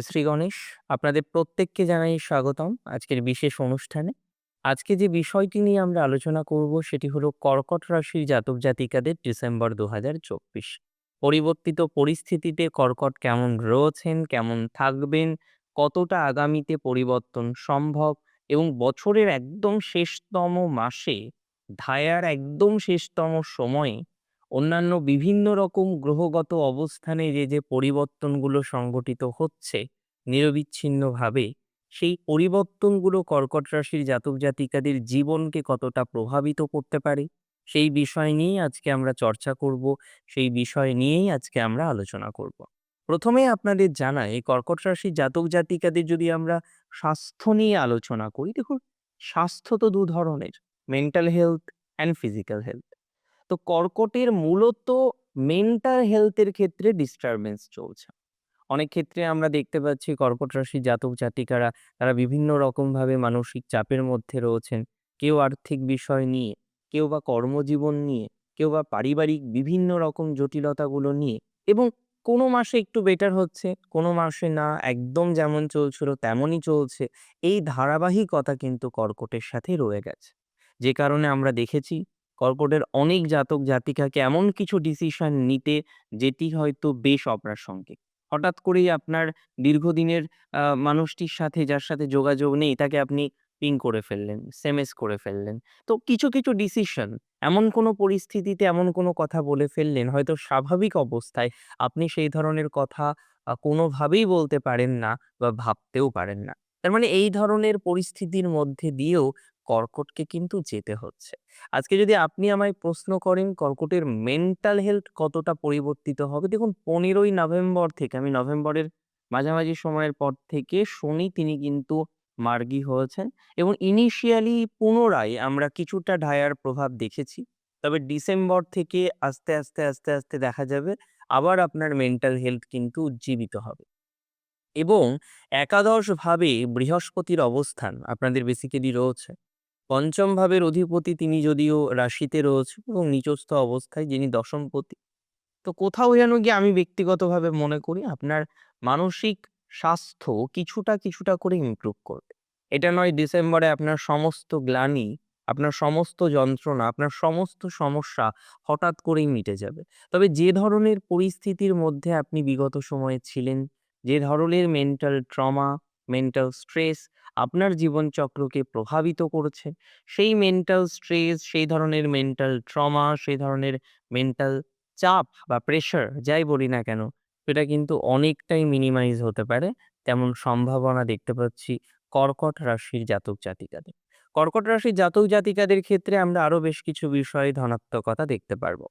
জয় শ্রী গণেশ। আপনাদের প্রত্যেককে জানাই স্বাগতম আজকের বিশেষ অনুষ্ঠানে। আজকে যে বিষয়টি নিয়ে আমরা আলোচনা করব সেটি হলো কর্কট রাশির জাতক জাতিকাদের ডিসেম্বর ২০২৪। পরিবর্তিত পরিস্থিতিতে কর্কট কেমন রয়েছেন, কেমন থাকবেন, কতটা আগামীতে পরিবর্তন সম্ভব এবং বছরের একদম শেষতম মাসে ধায়ার একদম শেষতম সময়ে অন্যান্য বিভিন্ন রকম গ্রহগত অবস্থানে যে, যে পরিবর্তনগুলো সংঘটিত হচ্ছে নিরবিচ্ছিন্নভাবে, সেই পরিবর্তনগুলো কর্কট রাশির জাতক জাতিকাদের জীবনকে কতটা প্রভাবিত করতে পারে, সেই বিষয় নিয়েই আজকে আমরা চর্চা করব। সেই বিষয় নিয়েই আজকে আমরা আলোচনা করব। প্রথমে আপনাদের জানাই কর্কট রাশির জাতক জাতিকাদের যদি আমরা স্বাস্থ্য নিয়ে আলোচনা করি, দেখুন স্বাস্থ্য তো দু ধরনের mental health and physical health. তো কর্কটের মূলত মেন্টাল হেলথের ক্ষেত্রে ডিস্টার্বেন্স চলছে। অনেক ক্ষেত্রে আমরা দেখতে পাচ্ছি কর্কট রাশি জাতক জাতিকারা তারা বিভিন্ন রকমভাবে মানসিক চাপের মধ্যে রয়েছেন। কেউ আর্থিক বিষয় নিয়ে, কেউ বা কর্মজীবন নিয়ে, কেউ বা পারিবারিক বিভিন্ন রকম জটিলতাগুলো নিয়ে এবং কোনো মাসে একটু বেটার হচ্ছে, কোনো মাসে না একদম যেমন চলছিল তেমনই চলছে। এই ধারাবাহিকতা কিন্তু কর্কটের সাথে রয়ে গেছে। যে কারণে আমরা দেখেছি কর্কটের অনেক জাতক জাতিকাকে এমন কিছু ডিসিশন নিতে যেটি হয়তো বেশ অপ্রাসঙ্গিক। হঠাৎ করেই আপনার দীর্ঘদিনের মানুষটির সাথে যার সাথে যোগাযোগ নেই তাকে আপনি পিং করে ফেললেন, এসএমএস করে ফেললেন। তো কিছু, কিছু ডিসিশন এমন কোনো পরিস্থিতিতে এমন কোনো কথা বলে ফেললেন হয়তো স্বাভাবিক অবস্থায় আপনি সেই ধরনের কথা কোনোভাবেই বলতে পারেন না বা ভাবতেও পারেন না। তার মানে এই ধরনের পরিস্থিতির মধ্যে দিয়েও কর্কটকে কিন্তু যেতে হচ্ছে। আজকে যদি আপনি আমায় প্রশ্ন করেন কর্কটের মেন্টাল হেলথ কতটা পরিবর্তিত হবে? দেখুন ১৫ই নভেম্বর থেকে আমি নভেম্বরের মাঝামাঝি সময়ের পর থেকে শনি তিনি কিন্তু মার্গী হয়েছেন এবং ইনিশিয়ালি পুনরায় আমরা কিছুটা ঢায়ার প্রভাব দেখেছি। তবে ডিসেম্বর থেকে আস্তে, আস্তে, আস্তে, আস্তে দেখা যাবে আবার আপনার মেন্টাল হেলথ কিন্তু উজ্জীবিত হবে। এবং একাদশ ভাবে বৃহস্পতির অবস্থান আপনাদের বেসিক্যালি রয়েছে। পঞ্চম ভাবের অধিপতি তিনি যদিও রাশিতে রয়েছেন এবং নিচস্থ অবস্থায় যিনি দশমপতি। তো কোথাও যেন গিয়ে আমি ব্যক্তিগতভাবে মনে করি আপনার মানসিক স্বাস্থ্য কিছুটা, কিছুটা করে ইমপ্রুভ করবে। এটা নয় ডিসেম্বরে আপনার সমস্ত গ্লানি, আপনার সমস্ত যন্ত্রণা, আপনার সমস্ত সমস্যা হঠাৎ করেই মিটে যাবে। তবে যে ধরনের পরিস্থিতির মধ্যে আপনি বিগত সময়ে ছিলেন, যে ধরনের মেন্টাল ট্রমা, মেন্টাল স্ট্রেস আপনার জীবনচক্রকে প্রভাবিত করেছে, সেই মেন্টাল স্ট্রেস, সেই ধরনের মেন্টাল ট্রমা, সেই ধরনের মেন্টাল চাপ বা প্রেশার যাই বলি না কেন, সেটা কিন্তু অনেকটাই মিনিমাইজ হতে পারে। তেমন সম্ভাবনা দেখতে পাচ্ছি কর্কট রাশির জাতক জাতিকাদের। কর্কট রাশির জাতক জাতিকাদের ক্ষেত্রে আমরা আরও বেশ কিছু বিষয়ে ধনাত্মকতা দেখতে পারব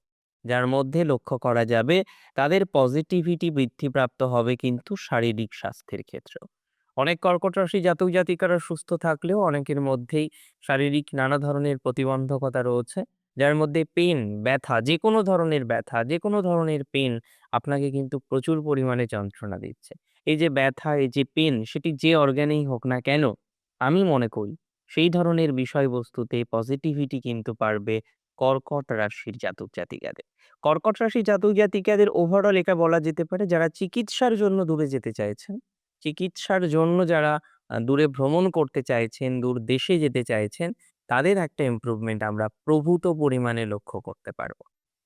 যার মধ্যে লক্ষ্য করা যাবে তাদের পজিটিভিটি বৃদ্ধিপ্রাপ্ত হবে কিন্তু শারীরিক স্বাস্থ্যের ক্ষেত্রেও। অনেক কর্কট রাশি জাতক জাতিকারা সুস্থ থাকলেও অনেকের মধ্যেই শারীরিক নানা ধরনের প্রতিবন্ধকতা রয়েছে। যার মধ্যে পেন ব্যথা যেকোনো ধরনের ব্যথা, যেকোনো ধরনের পেন আপনাকে কিন্তু প্রচুর পরিমাণে যন্ত্রণা দিচ্ছে। এই যে ব্যথা, এই যে পেন সেটি যে অর্গানেই হোক না কেন, আমি মনে করি সেই ধরনের বিষয়বস্তুতে পজিটিভিটি কিন্তু পারবে কর্কট রাশির জাতক জাতিকাদের। কর্কট রাশির জাতক জাতিকাদের ওভারঅল এটা বলা যেতে পারে যারা চিকিৎসার জন্য দূরে যেতে চাইছেন, চিকিৎসার জন্য যারা দূরে ভ্রমণ করতে চাইছেন, দূর দেশে যেতে চাইছেন, তাদের একটা ইমপ্রুভমেন্ট আমরা প্রভূত পরিমাণে লক্ষ্য করতে পারব।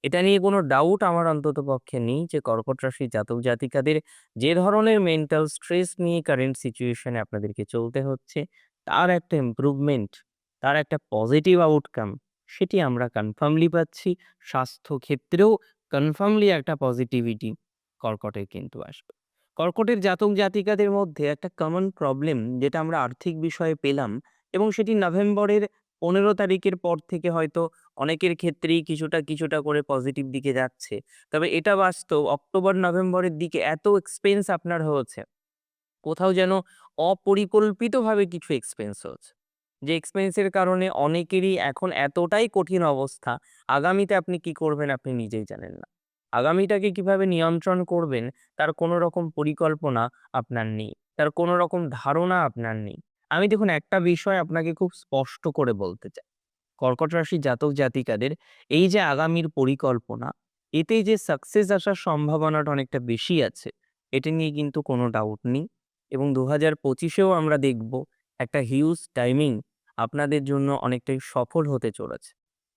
এটা নিয়ে কোনো ডাউট আমার অন্ততপক্ষে নেই যে কর্কট রাশির জাতক জাতিকাদের যে ধরনের মেন্টাল স্ট্রেস নিয়ে কারেন্ট সিচুয়েশনে আপনাদেরকে চলতে হচ্ছে, তার একটা ইমপ্রুভমেন্ট, তার একটা পজিটিভ আউটকাম সেটি আমরা কনফার্মলি পাচ্ছি। স্বাস্থ্য ক্ষেত্রেও কনফার্মলি একটা পজিটিভিটি কর্কটের কিন্তু আসবে। কর্কটের জাতক জাতিকাদের মধ্যে একটা কমন প্রবলেম যেটা আমরা আর্থিক বিষয়ে পেলাম এবং সেটি নভেম্বরের ১৫ তারিখের পর থেকে হয়তো অনেকের ক্ষেত্রেই কিছুটা, কিছুটা করে পজিটিভ দিকে যাচ্ছে। তবে এটা বাস্তব অক্টোবর নভেম্বরের দিকে এত এক্সপেন্স আপনার হয়েছে, কোথাও যেন অপরিকল্পিতভাবে কিছু এক্সপেন্স হচ্ছে যে এক্সপেন্সের কারণে অনেকেরই এখন এতটাই কঠিন অবস্থা, আগামীতে আপনি কি করবেন আপনি নিজেই জানেন না। আগামীটাকে কীভাবে নিয়ন্ত্রণ করবেন তার কোনো রকম পরিকল্পনা আপনার নেই। তার কোনো রকম ধারণা আপনার নেই। আমি দেখুন একটা বিষয় আপনাকে খুব স্পষ্ট করে বলতে চাই। কর্কট রাশির জাতক জাতিকাদের এই যে আগামীর পরিকল্পনা, এতে যে সাকসেস আসার সম্ভাবনাটা অনেকটা বেশি আছে। এটা নিয়ে কিন্তু কোনো ডাউট নেই এবং দু হাজার পঁচিশেও আমরা দেখব একটা হিউজ টাইমিং আপনাদের জন্য অনেকটাই সফল হতে চলেছে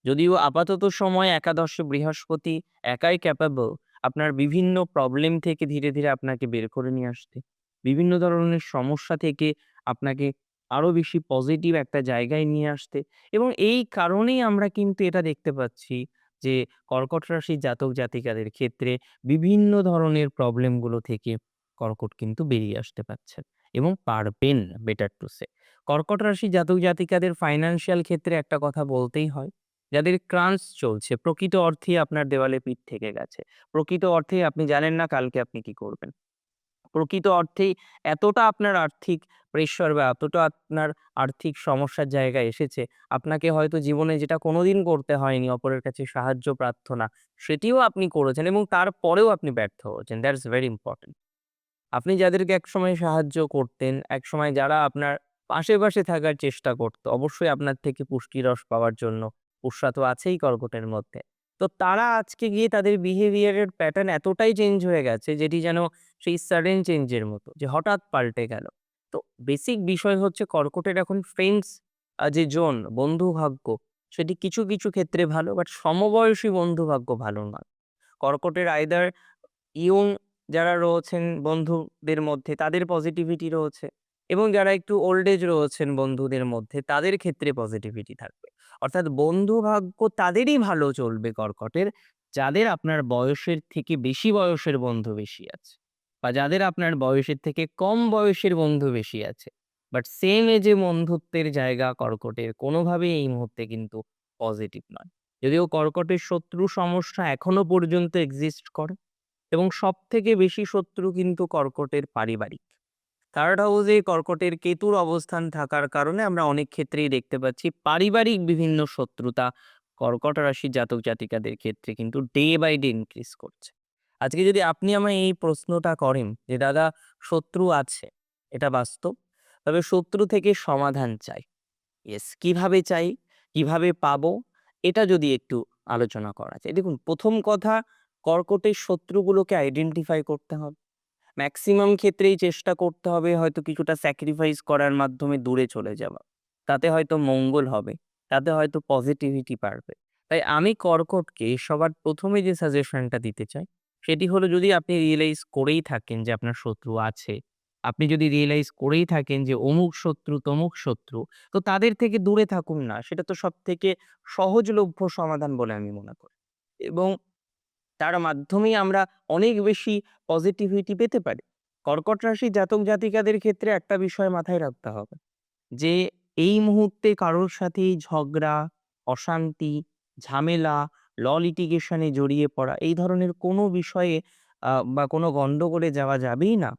যদিও আপাতত সময় একাদশে বৃহস্পতি একাই ক্যাপাবল আপনার বিভিন্ন প্রবলেম থেকে ধীরে ধীরে আপনাকে বের করে নিয়ে আসতে। বিভিন্ন ধরনের সমস্যা থেকে আপনাকে আরও বেশি পজিটিভ একটা জায়গায় নিয়ে আসতে এবং এই কারণেই আমরা কিন্তু এটা দেখতে পাচ্ছি যে কর্কট রাশি জাতক জাতিকাদের ক্ষেত্রে বিভিন্ন ধরনের প্রবলেমগুলো থেকে কর্কট কিন্তু বেরিয়ে আসতে পারছেন এবং পারবেন বেটার টু সে কর্কট রাশি জাতক জাতিকাদের ফাইন্যান্সিয়াল ক্ষেত্রে একটা কথা বলতেই হয় যাদের ক্রাঞ্চ চলছে, প্রকৃত অর্থে আপনার দেওয়ালে পিঠ থেকে গেছে। প্রকৃত অর্থে আপনি জানেন না কালকে আপনি কি করবেন। প্রকৃত অর্থেই এতটা আপনার আর্থিক প্রেশার বা এতটা আপনার আর্থিক সমস্যার জায়গায় এসেছে, আপনাকে হয়তো জীবনে যেটা কোনোদিন করতে হয়নি, অপরের কাছে সাহায্য, প্রার্থনা, সেটিও আপনি করেছেন এবং তারপরেও আপনি ব্যর্থ হয়েছেন। দ্যাটস ভেরি ইম্পর্টেন্ট আপনি যাদেরকে একসময় সাহায্য করতেন, একসময় যারা আপনার পাশে পাশে থাকার চেষ্টা করতো, অবশ্যই আপনার থেকে পুষ্টিরস পাওয়ার জন্য পুষ্যা তো আছেই কর্কটের মধ্যে। তো তারা আজকে গিয়ে তাদের বিহেভিয়ারের প্যাটার্ন এতটাই চেঞ্জ হয়ে গেছে যেটি যেন সেই সাডেন চেঞ্জের মতো, যে হঠাৎ পাল্টে গেল। তো বেসিক বিষয় হচ্ছে কর্কটের এখন ফ্রেন্ডস যে জোন বন্ধু ভাগ্য সেটি কিছু কিছু ক্ষেত্রে ভালো বাট সমবয়সী বন্ধু ভাগ্য ভালো নয়। কর্কটের আইদার ইয়ং যারা রয়েছেন বন্ধুদের মধ্যে, তাদের পজিটিভিটি রয়েছে এবং যারা একটু ওল্ড এজ রয়েছেন বন্ধুদের মধ্যে, তাদের ক্ষেত্রে পজিটিভিটি থাকবে। অর্থাৎ বন্ধু ভাগ্য তাদেরই ভালো চলবে কর্কটের, যাদের আপনার বয়সের থেকে বেশি বয়সের বন্ধু বেশি আছে বা যাদের আপনার বয়সের থেকে কম বয়সের বন্ধু বেশি আছে। বাট সেম এজে বন্ধুত্বের জায়গা কর্কটের কোনোভাবেই এই মুহূর্তে কিন্তু পজিটিভ নয়। যদিও কর্কটের শত্রু সমস্যা এখনও পর্যন্ত এক্সিস্ট করে এবং সব থেকে বেশি শত্রু কিন্তু কর্কটের পারিবারিক। থার্ড হাউসে কর্কটের কেতুর অবস্থান থাকার কারণে আমরা অনেক ক্ষেত্রেই দেখতে পাচ্ছি পারিবারিক বিভিন্ন শত্রুতা কর্কট রাশির জাতক জাতিকাদের ক্ষেত্রে কিন্তু ডে বাই ডে ইনক্রিজ করছে। আজকে যদি আপনি আমায় এই প্রশ্নটা করেন যে, দাদা, শত্রু আছে? এটা বাস্তব? তবে শত্রু থেকে সমাধান চাই। ইয়েস কীভাবে চাই? কীভাবে পাবো? এটা যদি একটু আলোচনা করা যায়। দেখুন, প্রথম কথা, কর্কটের শত্রুগুলোকে আইডেন্টিফাই করতে হবে। ম্যাক্সিমাম ক্ষেত্রেই চেষ্টা করতে হবে হয়তো কিছুটা স্যাক্রিফাইস করার মাধ্যমে দূরে চলে যাওয়া। তাতে হয়তো মঙ্গল হবে, তাতে হয়তো পজিটিভিটি বাড়বে। তাই আমি কর্কটকে সবার প্রথমে যে সাজেশনটা দিতে চাই, সেটি হলো যদি আপনি রিয়েলাইজ করেই থাকেন যে আপনার শত্রু আছে, আপনি যদি রিয়েলাইজ করেই থাকেন যে অমুক শত্রু, তমুক শত্রু, তো তাদের থেকে দূরে থাকুন না। সেটা তো সব থেকে সহজলভ্য সমাধান বলে আমি মনে করি। এবং তার মাধ্যমেই আমরা অনেক বেশি পজিটিভিটি পেতে পারি। কর্কট রাশি জাতক জাতিকাদের ক্ষেত্রে একটা বিষয় মাথায় রাখতে হবে, যে এই মুহূর্তে কারোর সাথেই ঝগড়া, অশান্তি, ঝামেলা ল লিটিগেশনে জড়িয়ে পড়া এই ধরনের কোনো বিষয়ে বা কোনো গন্ডগোলে যাওয়া যাবেই না।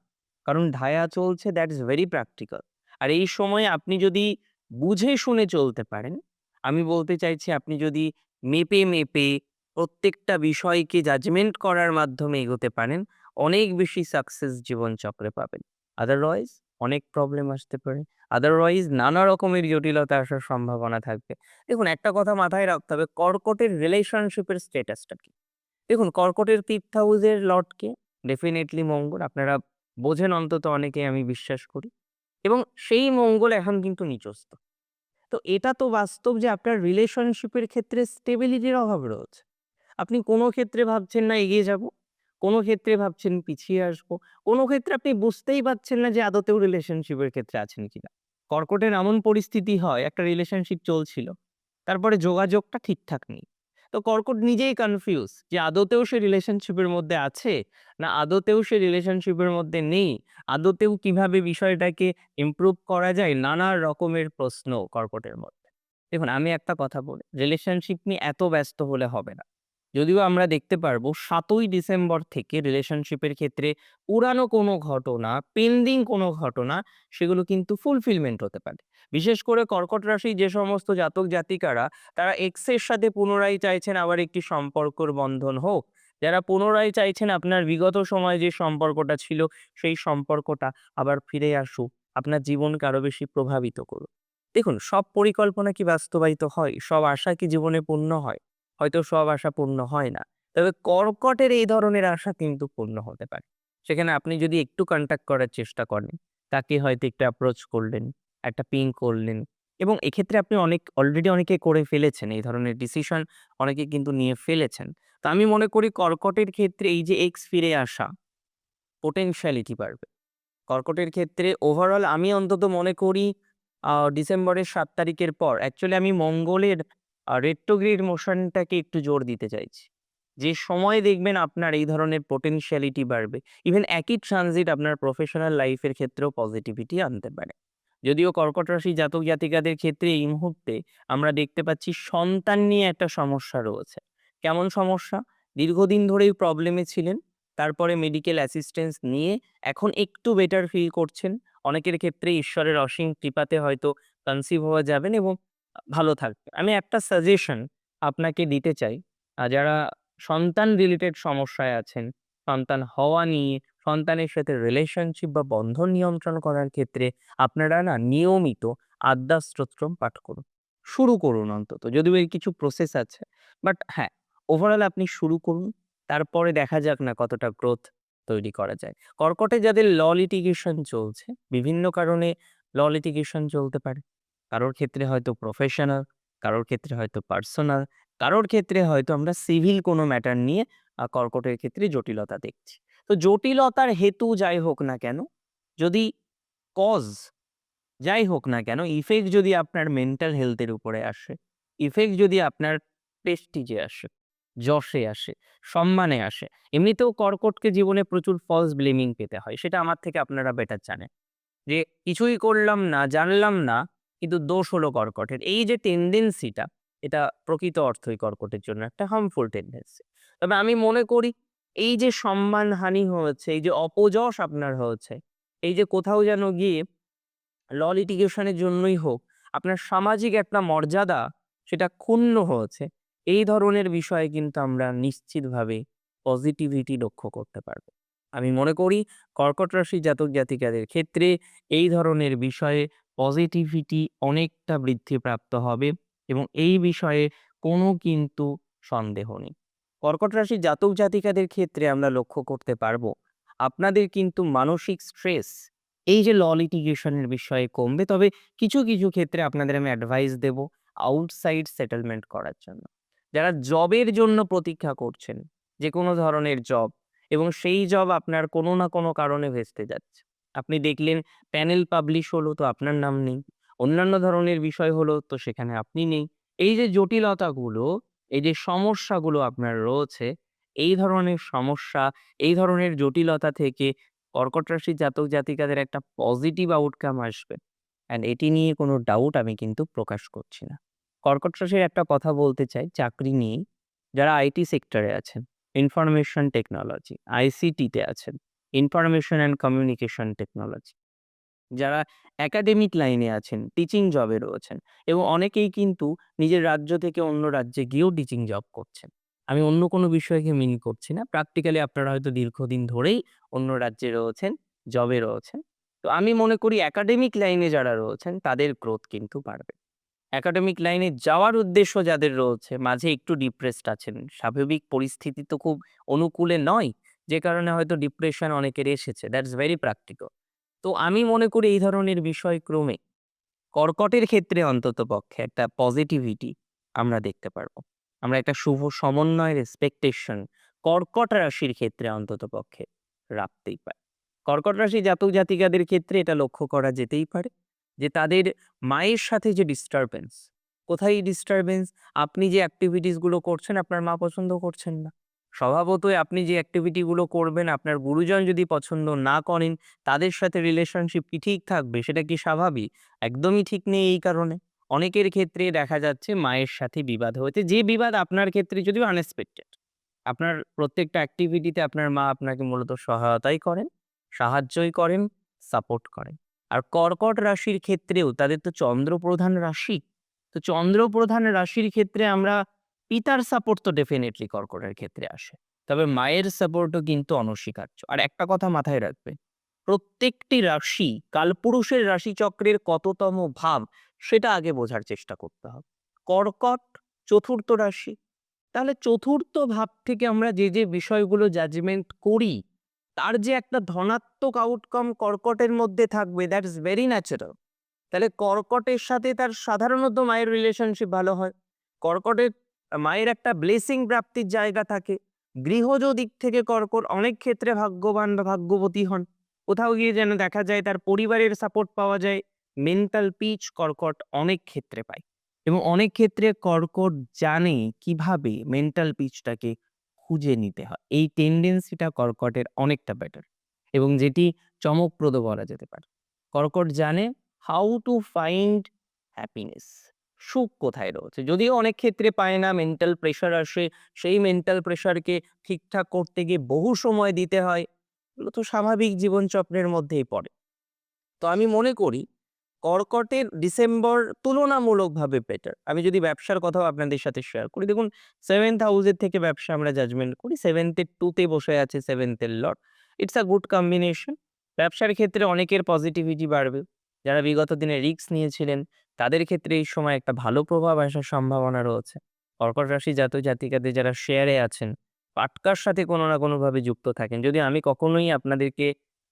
কারণ ঢায়া চলছে দ্যাট ইজ ভেরি প্র্যাকটিক্যাল আর এই সময়ে আপনি যদি বুঝে শুনে চলতে পারেন, আমি বলতে চাইছি আপনি যদি মেপে মেপে প্রত্যেকটা বিষয়কে জাজমেন্ট করার মাধ্যমে এগোতে পারেন, অনেক বেশি সাকসেস জীবন চক্রে পাবেন। আদারওয়াইজ অনেক প্রবলেম আসতে পারে। আদারওয়াইজ নানা রকমের জটিলতা আসার সম্ভাবনা থাকবে। দেখুন, একটা কথা মাথায় রাখতে হবে, কর্কটের রিলেশনশিপের স্টেটাসটা কি? দেখুন, কর্কটের ফিফথ হাউসের লটকে ডেফিনেটলি মঙ্গল। আপনারা বোঝেন অন্তত অনেকে আমি বিশ্বাস করি। এবং সেই মঙ্গল এখন কিন্তু নিচস্ত তো এটা তো বাস্তব যে আপনার রিলেশনশিপের ক্ষেত্রে স্টেবিলিটির অভাব রয়েছে। আপনি কোনো ক্ষেত্রে ভাবছেন না এগিয়ে যাব, কোনো ক্ষেত্রে ভাবছেন পিছিয়ে আসব, কোনো ক্ষেত্রে আপনি বুঝতেই পারছেন না যে আদতেও রিলেশনশিপের ক্ষেত্রে আছেন কিনা। কর্কটের এমন পরিস্থিতি হয়, একটা রিলেশনশিপ চলছিল, তারপরে যোগাযোগটা ঠিকঠাক নেই। তো কর্কট নিজেই কনফিউজ যে আদতেও সে রিলেশনশিপের মধ্যে আছে না আদতেও সে রিলেশনশিপের মধ্যে নেই, আদতেও কীভাবে বিষয়টাকে ইমপ্রুভ করা যায়, নানা রকমের প্রশ্ন কর্কটের মধ্যে। দেখুন, আমি একটা কথা বলি রিলেশনশিপ নিয়ে এত ব্যস্ত হলে হবে না। যদিও আমরা দেখতে পারব সাতই ডিসেম্বর থেকে রিলেশনশিপের ক্ষেত্রে পুরানো কোনো ঘটনা পেন্ডিং কোনো ঘটনা, সেগুলো কিন্তু ফুলফিলমেন্ট হতে পারে। বিশেষ করে কর্কট রাশি যে সমস্ত জাতক জাতিকারা, তারা এক্সের সাথে পুনরায় চাইছেন আবার একটি সম্পর্কর বন্ধন হোক। যারা পুনরায় চাইছেন আপনার বিগত সময়ে যে সম্পর্কটা ছিল, সেই সম্পর্কটা আবার ফিরে আসুক। আপনার জীবনকে আরও বেশি প্রভাবিত করুক। দেখুন, সব পরিকল্পনা কি বাস্তবায়িত হয়? সব আশা কি জীবনে পূর্ণ হয়? হয়তো সব আশা পূর্ণ হয় না তবে কর্কটের এই ধরনের আশা কিন্তু পূর্ণ হতে পারে সেখানে আপনি যদি একটু কন্ট্যাক্ট করার চেষ্টা করেন, তাকে হয়তো একটু অ্যাপ্রোচ করলেন, একটা পিং করলেন এবং এক্ষেত্রে আপনি অনেক অলরেডি অনেকে করে ফেলেছেন। এই ধরনের ডিসিশন অনেকে কিন্তু নিয়ে ফেলেছেন। তো আমি মনে করি কর্কটের ক্ষেত্রে এই যে এক্স ফিরে আসা, পোটেনশিয়ালিটি বাড়বে। কর্কটের ক্ষেত্রে ওভারঅল আমি অন্তত মনে করি ডিসেম্বরের সাত তারিখের পর অ্যাকচুয়ালি আমি মঙ্গলের রেট্রোগ্রেড মোশনটাকে একটু জোর দিতে চাইছি। যে সময় দেখবেন আপনার এই ধরনের পোটেনশিয়ালিটি বাড়বে। ইভেন একই ট্রানজিট আপনার প্রফেশনাল লাইফের ক্ষেত্রেও পজিটিভিটি আনতে পারে। যদিও কর্কট রাশি জাতক জাতিকাদের ক্ষেত্রে এই মুহূর্তে আমরা দেখতে পাচ্ছি সন্তান নিয়ে একটা সমস্যা রয়েছে। কেমন সমস্যা? দীর্ঘদিন ধরেই প্রবলেমে ছিলেন। তারপরে মেডিকেল অ্যাসিস্ট্যান্স নিয়ে এখন একটু বেটার ফিল করছেন। অনেকের ক্ষেত্রে ঈশ্বরের অসীম কৃপাতে হয়তো কনসিভ হওয়া যাবেন এবং ভালো থাকবে আমি একটা সাজেশন আপনাকে দিতে চাই। যারা সন্তান রিলেটেড সমস্যায় আছেন, সন্তান হওয়া নিয়ে, সন্তানের সাথে রিলেশনশিপ বা বন্ধন নিয়ন্ত্রণ করার ক্ষেত্রে আপনারা না নিয়মিত আদ্যা স্তোত্রম পাঠ করুন। শুরু করুন অন্তত। যদিও এর কিছু প্রসেস আছে। বাট হ্যাঁ, ওভারঅল আপনি শুরু করুন। তারপরে দেখা যাক না কতটা গ্রোথ তৈরি করা যায়। কর্কটে যাদের ল লিটিগেশন চলছে, বিভিন্ন কারণে ল লিটিগেশন চলতে পারে। কারোর ক্ষেত্রে হয়তো প্রফেশনাল, কারোর ক্ষেত্রে হয়তো পার্সোনাল, কারোর ক্ষেত্রে হয়তো আমরা সিভিল কোনো ম্যাটার নিয়ে কর্কটের ক্ষেত্রে জটিলতা দেখছি। তো জটিলতার হেতু যাই হোক না কেন, যদি কজ যাই হোক না কেন, ইফেক্ট যদি আপনার মেন্টাল হেলথের উপরে আসে, ইফেক্ট যদি আপনার প্রেস্টিজে আসে, যশে আসে, সম্মানে আসে। এমনিতেও কর্কটকে জীবনে প্রচুর ফলস ব্লেমিং পেতে হয়। সেটা আমার থেকে আপনারা বেটার জানেন। যে কিছুই করলাম না, জানলাম না, কিন্তু দোষ হলো কর্কটের। এই যে টেন্ডেন্সিটা এটা প্রকৃত অর্থই কর্কটের জন্য একটা হার্মফুল টেন্ডেন্সি তবে আমি মনে করি এই যে সম্মানহানি হয়েছে, এই যে অপযশ আপনার হয়েছে, এই যে কোথাও যেন গিয়ে ল লিটিগেশন জন্যই হোক, আপনার সামাজিক একটা মর্যাদা সেটা ক্ষুণ্ণ হয়েছে। এই ধরনের বিষয়ে কিন্তু আমরা নিশ্চিতভাবে পজিটিভিটি লক্ষ্য করতে পারব। আমি মনে করি কর্কট রাশি জাতক জাতিকাদের ক্ষেত্রে এই ধরনের বিষয়ে পজিটিভিটি অনেকটা বৃদ্ধিপ্রাপ্ত হবে এবং এই বিষয়ে কোনো কিন্তু সন্দেহ নেই। কর্কট রাশির জাতক জাতিকাদের ক্ষেত্রে আমরা লক্ষ্য করতে পারব, আপনাদের কিন্তু মানসিক স্ট্রেস এই যে ল লিটিগেশন এর বিষয়ে কমবে। তবে কিছু, কিছু ক্ষেত্রে আপনাদের আমি অ্যাডভাইস দেব আউটসাইড সেটেলমেন্ট করার জন্য। যারা জবের জন্য প্রতীক্ষা করছেন, যে কোনো ধরনের জব এবং সেই জব আপনার কোনো না কোনো কারণে ভেস্তে যাচ্ছে। আপনি দেখলেন প্যানেল পাবলিশ হলো তো আপনার নাম নেই। অন্যান্য ধরনের বিষয় হলো তো সেখানে আপনি নেই। এই যে জটিলতাগুলো, এই যে সমস্যাগুলো আপনার রয়েছে, এই ধরনের সমস্যা, এই ধরনের জটিলতা থেকে কর্কট রাশির জাতক জাতিকাদের একটা পজিটিভ আউটকাম আসবে। অ্যান্ড এটি নিয়ে কোনো ডাউট আমি কিন্তু প্রকাশ করছি না। কর্কট রাশির একটা কথা বলতে চাই চাকরি নিয়েই। যারা আইটি সেক্টরে আছেন, ইনফরমেশন টেকনোলজি, আইসিটিতে আছেন, ইনফরমেশন অ্যান্ড কমিউনিকেশন টেকনোলজি। যারা একাডেমিক লাইনে আছেন, টিচিং জবে রয়েছেন এবং অনেকেই কিন্তু নিজের রাজ্য থেকে অন্য রাজ্যে গিয়েও টিচিং জব করছেন। আমি অন্য কোনো বিষয়কে মিন করছি না। প্র্যাকটিক্যালি আপনারা হয়তো দীর্ঘদিন ধরেই অন্য রাজ্যে রয়েছেন, জবে রয়েছেন। তো আমি মনে করি একাডেমিক লাইনে যারা রয়েছেন তাদের গ্রোথ কিন্তু বাড়বে। একাডেমিক লাইনে যাওয়ার উদ্দেশ্য যাদের রয়েছে, মাঝে একটু ডিপ্রেসড আছেন। স্বাভাবিক পরিস্থিতি তো খুব অনুকূলে নয়। যে কারণে হয়তো ডিপ্রেশন অনেকের এসেছে। That's very practical. তো আমি মনে করি এই ধরনের বিষয় ক্রমে কর্কটের ক্ষেত্রে অন্ততপক্ষে একটা পজিটিভিটি আমরা দেখতে পারব। আমরা একটা শুভ সমন্বয়ের এক্সপেকটেশন কর্কট রাশির ক্ষেত্রে অন্ততপক্ষে রাখতেই পারি। কর্কট রাশি জাতক জাতিকাদের ক্ষেত্রে এটা লক্ষ্য করা যেতেই পারে যে তাদের মায়ের সাথে যে ডিস্টারবেন্স কোথায় ডিস্টারবেন্স আপনি যে অ্যাক্টিভিটিসগুলো করছেন, আপনার মা পছন্দ করছেন না। স্বভাবতই আপনি যে অ্যাক্টিভিটিগুলো করবেন আপনার গুরুজন যদি পছন্দ না করেন, তাদের সাথে রিলেশনশিপ কি ঠিক থাকবে? সেটা কি স্বাভাবিক? একদমই ঠিক নেই এই কারণে। অনেকের ক্ষেত্রে দেখা যাচ্ছে মায়ের সাথে বিবাদ হয়েছে। যে বিবাদ আপনার ক্ষেত্রে যদিও আনএক্সপেক্টেড। আপনার প্রত্যেকটা অ্যাক্টিভিটিতে আপনার মা আপনাকে মূলত সহায়তাই করেন, সাহায্যই করেন, সাপোর্ট করেন। আর কর্কট রাশির ক্ষেত্রেও তাদের তো চন্দ্রপ্রধান রাশি। তো চন্দ্রপ্রধান রাশির ক্ষেত্রে আমরা পিতার সাপোর্ট তো ডেফিনেটলি কর্কটের ক্ষেত্রে আসে। তবে মায়ের সাপোর্টও কিন্তু অনস্বীকার্য। আর একটা কথা মাথায় রাখবে প্রত্যেকটি রাশি কালপুরুষের রাশিচক্রের কততম ভাব সেটা আগে বোঝার চেষ্টা করতে হবে। কর্কট চতুর্থ রাশি। তাহলে চতুর্থ ভাব থেকে আমরা যে, যে বিষয়গুলো জাজমেন্ট করি, তার যে একটা ধনাত্মক আউটকাম কর্কটের মধ্যে থাকবে দ্যাট ভেরি ন্যাচারাল তাহলে কর্কটের সাথে তার সাধারণত মায়ের রিলেশনশিপ ভালো হয় কর্কটের মায়ের একটা ব্লেসিং প্রাপ্তির জায়গা থাকে। গৃহজ দিক থেকে কর্কট অনেক ক্ষেত্রে ভাগ্যবান বা ভাগ্যবতী হন। কোথাও গিয়ে যেন দেখা যায় তার পরিবারের সাপোর্ট পাওয়া যায় মেন্টাল পিচ কর্কট অনেক ক্ষেত্রে পায়। এবং অনেক ক্ষেত্রে কর্কট জানে কীভাবে মেন্টাল পিচটাকে খুঁজে নিতে হয়। এই টেন্ডেন্সিটা কর্কটের অনেকটা বেটার এবং যেটি চমকপ্রদ বলা যেতে পারে। কর্কট জানে হাউ টু ফাইন্ড হ্যাপিনেস সুখ কোথায় রয়েছে? যদিও অনেক ক্ষেত্রে পায় না মেন্টাল প্রেশার আসে, সেই মেন্টাল প্রেশারকে ঠিকঠাক করতে গিয়ে বহু সময় দিতে হয়, এগুলো তো স্বাভাবিক জীবনচক্রের মধ্যেই পড়ে। তো আমি মনে করি, কর্কটের ডিসেম্বর তুলনামূলকভাবে বেটার আমি যদি ব্যবসার কথাও আপনাদের সাথে শেয়ার করি, দেখুন সেভেন্থ হাউসের থেকে ব্যবসা আমরা জাজমেন্ট করি সেভেন্থের টুতে বসে আছে সেভেন্থের lot it's a good combination ব্যবসার ক্ষেত্রে অনেকের পজিটিভিটি বাড়বে। যারা বিগত দিনে রিস্ক নিয়েছিলেন তাদের ক্ষেত্রে এই সময় একটা ভালো প্রভাব আসার সম্ভাবনা রয়েছে। কর্কট রাশি জাত জাতিকাদের যারা শেয়ারে আছেন, পাটকার সাথে কোনো না কোনোভাবে যুক্ত থাকেন। যদি আমি কখনোই আপনাদেরকে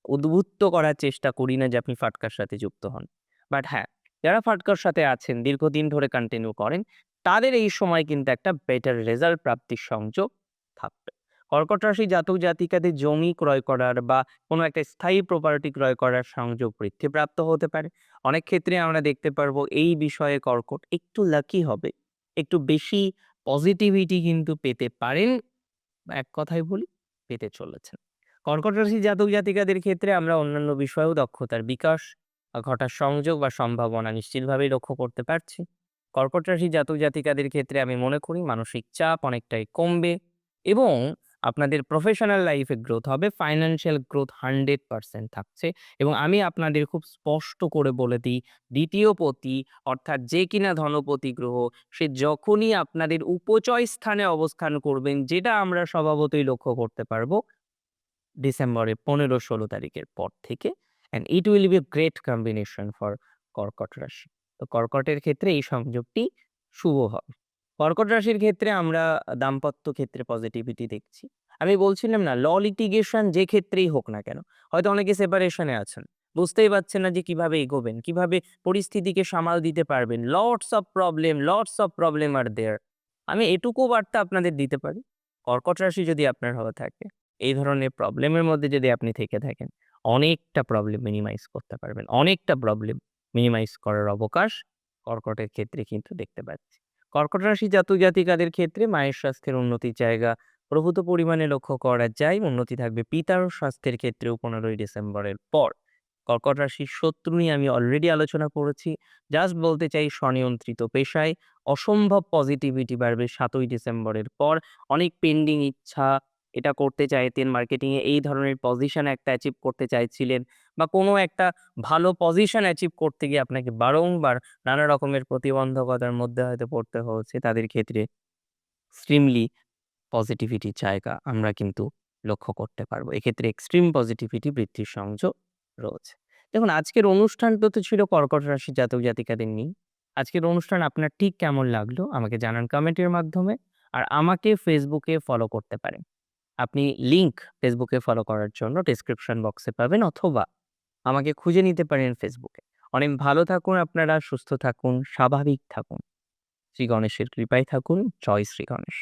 উদ্বুদ্ধ করার চেষ্টা করি না যে আপনি ফাটকার সাথে যুক্ত হন। বাট হ্যাঁ যারা ফাটকার সাথে আছেন, দীর্ঘদিন ধরে কন্টিনিউ করেন, তাদের এই সময় কিন্তু একটা বেটার রেজাল্ট প্রাপ্তির সংযোগ থাকবে। কর্কট রাশি জাতক জাতিকাদের জমি ক্রয় করার বা কোনো একটা স্থায়ী প্রপার্টি ক্রয় করার সংযোগ বৃদ্ধিপ্রাপ্ত হতে পারে। অনেক ক্ষেত্রে আমরা দেখতে পারব এই বিষয়ে কর্কট একটু লাকি হবে। একটু বেশি পজিটিভিটি কিন্তু পেতে পারেন, এক কথায় বলি, পেতে চলেছেন। কর্কট রাশি জাতক জাতিকাদের ক্ষেত্রে আমরা অন্যান্য বিষয়েও দক্ষতার বিকাশ ঘটার সংযোগ বা সম্ভাবনা নিশ্চিতভাবেই লক্ষ্য করতে পারছি। কর্কট রাশি জাতক জাতিকাদের ক্ষেত্রে আমি মনে করি মানসিক চাপ অনেকটাই কমবে এবং আপনাদের প্রফেশনাল লাইফে গ্রোথ হবে ফাইন্যান্সিয়াল গ্রোথ হান্ড্রেড পার্সেন্ট থাকছে এবং আমি আপনাদের খুব স্পষ্ট করে বলে দিই, দ্বিতীয় পতি অর্থাৎ যে কিনা ধনপতি গ্রহ, সে যখনই আপনাদের উপচয় স্থানে অবস্থান করবেন, যেটা আমরা স্বভাবতই লক্ষ্য করতে পারব, ডিসেম্বরের পনেরো ষোলো তারিখের পর থেকে and it will be great combination for কর্কট রাশি। তো কর্কটের ক্ষেত্রে এই সংযোগটি শুভ হবে। কর্কট রাশির ক্ষেত্রে আমরা দাম্পত্য ক্ষেত্রে পজিটিভিটি দেখছি। আমি বলছিলাম না ল লিটিগেশন যে ক্ষেত্রেই হোক না কেন, হয়তো অনেকে সেপারেশনে আছেন। বুঝতেই পারছেন না যে কীভাবে এগোবেন, কীভাবে পরিস্থিতিকে সামাল দিতে পারবেন। Lots of problem lots of problem R there আমি এটুকু বার্তা আপনাদের দিতে পারি, কর্কট রাশি যদি আপনার হয়ে থাকে, এই ধরনের প্রবলেমের মধ্যে যদি আপনি থেকে থাকেন, অনেকটা প্রবলেম মিনিমাইজ করতে পারবেন। অনেকটা প্রবলেম মিনিমাইজ করার অবকাশ কর্কটের ক্ষেত্রে কিন্তু দেখতে পাচ্ছি। কর্কট রাশি জাতক জাতিকাদের ক্ষেত্রে মায়ের স্বাস্থ্যের উন্নতির জায়গা। প্রভূত পরিমাণে লক্ষ্য করা যায়, উন্নতি থাকবে পিতার স্বাস্থ্যের ক্ষেত্রেও পনেরোই ডিসেম্বরের পর। কর্কট রাশির শত্রু নিয়ে আমি অলরেডি আলোচনা করেছি। জাস্ট বলতে চাই স্বনিয়ন্ত্রিত পেশায়। অসম্ভব পজিটিভিটি বাড়বে সাতই ডিসেম্বরের পর। অনেক পেন্ডিং ইচ্ছা, এটা করতে চাইতেন মার্কেটিংয়ে এই ধরনের পজিশন একটা অ্যাচিভ করতে চাইছিলেন। বা কোনো একটা ভালো পজিশন অ্যাচিভ করতে গিয়ে আপনাকে বারংবার নানা রকমের প্রতিবন্ধকতার মধ্যে হয়তো পড়তে হচ্ছে। তাদের ক্ষেত্রে এক্সট্রিমলি পজিটিভিটির জায়গা আমরা কিন্তু লক্ষ্য করতে পারব। এক্ষেত্রে এক্সট্রিম পজিটিভিটি বৃদ্ধির সংযোগ রয়েছে। দেখুন, আজকের অনুষ্ঠানটা তো ছিল কর্কট রাশি জাতক জাতিকাদের নিয়ে। আজকের অনুষ্ঠান আপনার ঠিক কেমন লাগল আমাকে জানান কমেন্টের মাধ্যমে। আর আমাকে ফেসবুকে ফলো করতে পারেন। আপনি লিংক ফেসবুকে ফলো করার জন্য ডেসক্রিপশন বক্সে পাবেন অথবা আমাকে খুঁজে নিতে পারেন ফেসবুকে অনেক ভালো থাকুন আপনারা, সুস্থ থাকুন, স্বাভাবিক থাকুন। শ্রী গণেশের কৃপায় থাকুন। জয় শ্রী গণেশ।